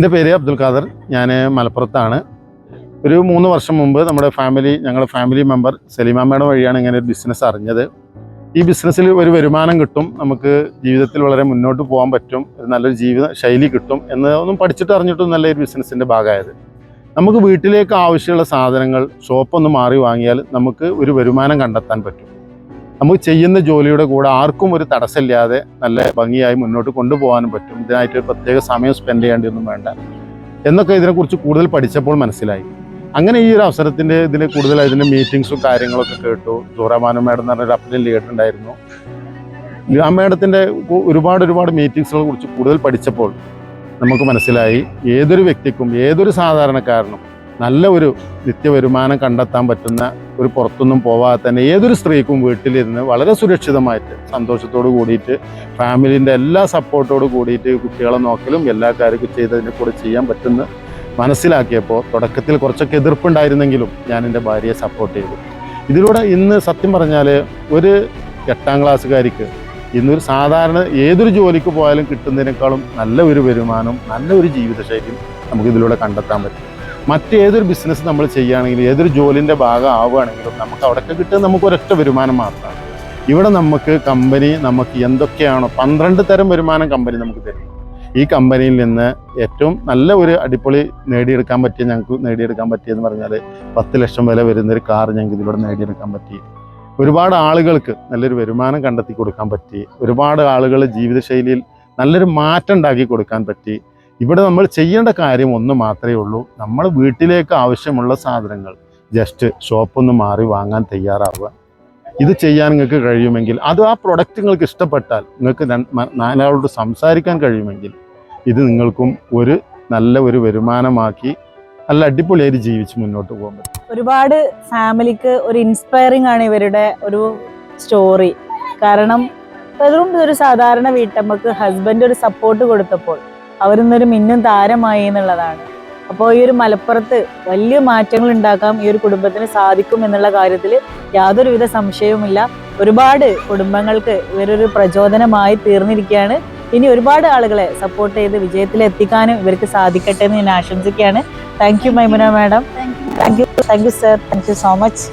എന്റെ പേര് അബ്ദുൽ ഖാദർ. ഞാൻ മലപ്പുറത്താണ്. ഒരു മൂന്ന് വർഷം മുമ്പ് നമ്മുടെ ഫാമിലി ഞങ്ങളുടെ ഫാമിലി മെമ്പർ സലീമാമ്മയുടെ വഴിയാണ് ഇങ്ങനെ ഒരു ബിസിനസ് അറിഞ്ഞത്. ഈ ബിസിനസ്സിൽ ഒരു വരുമാനം കിട്ടും നമുക്ക് ജീവിതത്തിൽ വളരെ മുന്നോട്ട് പോകാൻ പറ്റും നല്ലൊരു ജീവിത ശൈലി കിട്ടും എന്ന് ഒന്നും പഠിച്ചിട്ട് അറിഞ്ഞിട്ടും നല്ല ഒരു ബിസിനസ്സിന്റെ ഭാഗമായത്. നമുക്ക് വീട്ടിലേക്ക് ആവശ്യമുള്ള സാധനങ്ങൾ ഷോപ്പൊന്ന് മാറി വാങ്ങിയാൽ നമുക്ക് ഒരു വരുമാനം കണ്ടെത്താൻ പറ്റും. നമുക്ക് ചെയ്യുന്ന ജോലിയുടെ കൂടെ ആർക്കും ഒരു തടസ്സമില്ലാതെ നല്ല ഭംഗിയായി മുന്നോട്ട് കൊണ്ടുപോകാനും പറ്റും. ഇതിനായിട്ട് പ്രത്യേക സമയം സ്പെൻഡ് ചെയ്യേണ്ടിയൊന്നും വേണ്ട. എന്നൊക്കെ ഇതിനെക്കുറിച്ച് കൂടുതൽ പഠിച്ചപ്പോൾ മനസ്സിലായി. അങ്ങനെ ഈ ഒരു അവസരത്തിന്റെ ഇതിൽ കൂടുതൽ അതിന്റെ മീറ്റിങ്സും കാര്യങ്ങളൊക്കെ കേട്ടു. സൂറാമാന മേഡം എന്ന് പറഞ്ഞൊരു അപ്പീൽ കേട്ടിട്ടുണ്ടായിരുന്നു ആ മേഡത്തിന്റെ ഒരുപാട് ഒരുപാട് മീറ്റിങ്സുകളെ കുറിച്ച് കൂടുതൽ പഠിച്ചപ്പോൾ നമുക്ക് മനസ്സിലായി. ഏതൊരു വ്യക്തിക്കും ഏതൊരു സാധാരണക്കാരനും നല്ല ഒരു നിത്യവരുമാനം കണ്ടെത്താൻ പറ്റുന്ന ഒരു പുറത്തൊന്നും പോവാതെ തന്നെ ഏതൊരു സ്ത്രീക്കും വീട്ടിലിരുന്ന് വളരെ സുരക്ഷിതമായിട്ട് സന്തോഷത്തോട് കൂടിയിട്ട് ഫാമിലിന്റെ എല്ലാ സപ്പോർട്ടോട് കൂടിയിട്ട് കുട്ടികളെ നോക്കലും എല്ലാ കാര്യവും ചെയ്തതിനെ കൂടെ ചെയ്യാൻ പറ്റുന്ന മനസ്സിലാക്കിയപ്പോൾ തുടക്കത്തിൽ കുറച്ചൊക്കെ എതിർപ്പുണ്ടായിരുന്നെങ്കിലും ഞാൻ എന്റെ ഭാര്യയെ സപ്പോർട്ട് ചെയ്തു. ഇതിലൂടെ ഇന്ന് സത്യം പറഞ്ഞാൽ ഒരു എട്ടാം ക്ലാസ്സുകാരിക്ക് ഇന്നൊരു സാധാരണ ഏതൊരു ജോലിക്ക് പോയാലും കിട്ടുന്നതിനേക്കാളും നല്ല ഒരു വരുമാനം നല്ല ഒരു ജീവിതശൈലിയും നമുക്ക് ഇതിലൂടെ കണ്ടെത്താൻ പറ്റും. മറ്റേതൊരു ബിസിനസ് നമ്മൾ ചെയ്യുകയാണെങ്കിലും ഏതൊരു ജോലിന്റെ ഭാഗം ആവുകയാണെങ്കിലും നമുക്ക് അവിടെയൊക്കെ കിട്ടുന്നത് നമുക്ക് ഒരൊറ്റ വരുമാനം മാത്രമാണ്. ഇവിടെ നമുക്ക് കമ്പനി നമുക്ക് എന്തൊക്കെയാണോ പന്ത്രണ്ട് തരം വരുമാനം കമ്പനി നമുക്ക് തരും. ഈ കമ്പനിയിൽ നിന്ന് ഏറ്റവും നല്ല ഒരു അടിപൊളി നേടിയെടുക്കാൻ പറ്റിയ ഞങ്ങൾക്ക് നേടിയെടുക്കാൻ പറ്റിയെന്ന് പറഞ്ഞാൽ പത്ത് ലക്ഷം വില വരുന്ന ഒരു കാർ ഞങ്ങൾക്ക് ഇതിലൂടെ നേടിയെടുക്കാൻ പറ്റി. ഒരുപാട് ആളുകൾക്ക് നല്ലൊരു വരുമാനം കണ്ടെത്തി കൊടുക്കാൻ പറ്റി. ഒരുപാട് ആളുകൾ ജീവിതശൈലിയിൽ നല്ലൊരു മാറ്റം ഉണ്ടാക്കി കൊടുക്കാൻ പറ്റി. ഇവിടെ നമ്മൾ ചെയ്യേണ്ട കാര്യം ഒന്ന് മാത്രമേ ഉള്ളൂ. നമ്മൾ വീട്ടിലേക്ക് ആവശ്യമുള്ള സാധനങ്ങൾ ജസ്റ്റ് ഷോപ്പൊന്ന് മാറി വാങ്ങാൻ തയ്യാറാവുക. ഇത് ചെയ്യാൻ നിങ്ങൾക്ക് കഴിയുമെങ്കിൽ അത് ആ പ്രൊഡക്റ്റ് നിങ്ങൾക്ക് ഇഷ്ടപ്പെട്ടാൽ നിങ്ങൾക്ക് നാലാളോട് സംസാരിക്കാൻ കഴിയുമെങ്കിൽ ഇത് നിങ്ങൾക്കും ഒരു നല്ല ഒരു വരുമാനമാക്കി നല്ല അടിപൊളിയായിട്ട് ജീവിച്ച് മുന്നോട്ട് പോകാൻ പറ്റും. ഒരുപാട് ഫാമിലിക്ക് ഒരു ഇൻസ്പയറിംഗ് ആണ് ഇവരുടെ ഒരു സ്റ്റോറി കാരണം വെറും ഒരു സാധാരണ വീട്ടമ്മക്ക് ഹസ്ബൻഡ് ഒരു സപ്പോർട്ട് കൊടുത്തപ്പോൾ അവരിന്നൊരു മിന്നും താരമായി എന്നുള്ളതാണ്. അപ്പോൾ ഈ ഒരു മലപ്പുറത്ത് വലിയ മാറ്റങ്ങൾ ഉണ്ടാക്കാം ഈ ഒരു കുടുംബത്തിന് സാധിക്കും എന്നുള്ള കാര്യത്തിൽ യാതൊരുവിധ സംശയവുമില്ല. ഒരുപാട് കുടുംബങ്ങൾക്ക് ഇവരൊരു പ്രചോദനമായി തീർന്നിരിക്കുകയാണ്. ഇനി ഒരുപാട് ആളുകളെ സപ്പോർട്ട് ചെയ്ത് വിജയത്തിൽ എത്തിക്കാനും ഇവർക്ക് സാധിക്കട്ടെ എന്ന് ഞാൻ ആശംസിക്കുകയാണ്. Thank you Maimuna madam thank you thank you sir thank you so much